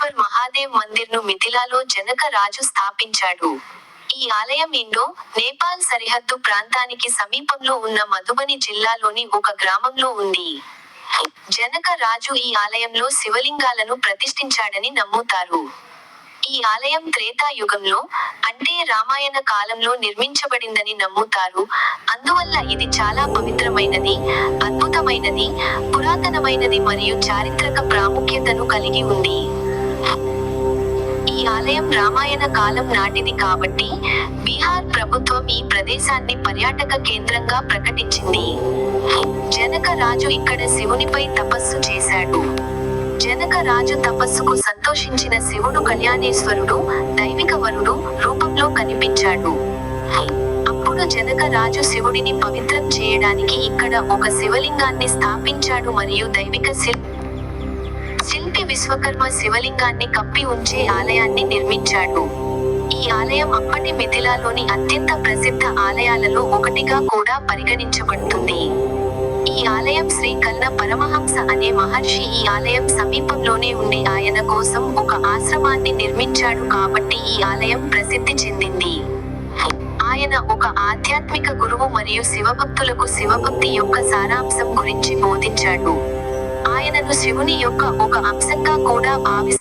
మహేశ్వర్ మహాదేవ్ మందిర్ను మిథిలాలో జనక రాజు స్థాపించాడు. ఈ ఆలయం ఇండో నేపాల్ సరిహద్దు ప్రాంతానికి సమీపంలో ఉన్న మధుబని జిల్లాలోని ఒక గ్రామంలో ఉంది. జనక రాజు ఈ ఆలయంలో శివలింగాలను ప్రతిష్ఠించాడని నమ్ముతారు. ఈ ఆలయం త్రేతాయుగంలో అంటే రామాయణ కాలంలో నిర్మించబడిందని నమ్ముతారు. అందువల్ల ఇది చాలా పవిత్రమైనది అద్భుతమైనది పురాతనమైనది మరియు చారిత్రక ప్రాముఖ్యతను కలిగి ఉంది. ఈ ఆలయం రామాయణ కాలం నాటిది కాబట్టి బీహార్ ప్రభుత్వం ఈ ప్రదేశాన్ని పర్యాటక కేంద్రంగా ప్రకటించింది. జనక రాజు ఇక్కడ శివునిపై తపస్సు చేశాడు. జనక రాజు తపస్సుకు సంతోషించిన శివుడు కళ్యాణేశ్వరుడు దైవిక వరుడు రూపంలో కనిపించాడు. అప్పుడు జనక రాజు శివుడిని పవిత్రం చేయడానికి ఇక్కడ ఒక శివలింగాన్ని స్థాపించాడు మరియు దైవిక శిల్ శిల్పి విశ్వకర్మ శివలింగాన్ని కప్పి ఉంచే ఆలయాన్ని నిర్మించాడు. ఈ ఆలయం అప్పటి మిథిలాలోని అత్యంత ప్రసిద్ధ ఆలయాలలో ఒకటిగా కూడా పరిగణించబడుతుంది. ఈ ఆలయం శ్రీ కల్న పరమహంస అనే మహర్షి ఈ ఆలయం సమీపంలోనే ఉండి ఆయన కోసం ఒక ఆశ్రమాన్ని నిర్మించాడు కాబట్టి ఈ ఆలయం ప్రసిద్ధి చెందింది. ఆయన ఒక ఆధ్యాత్మిక గురువు మరియు శివభక్తులకు శివభక్తి యొక్క సారాంశం గురించి బోధించాడు. ఆయనను శివుని యొక్క ఒక అంశంగా కూడా భావిస్తారు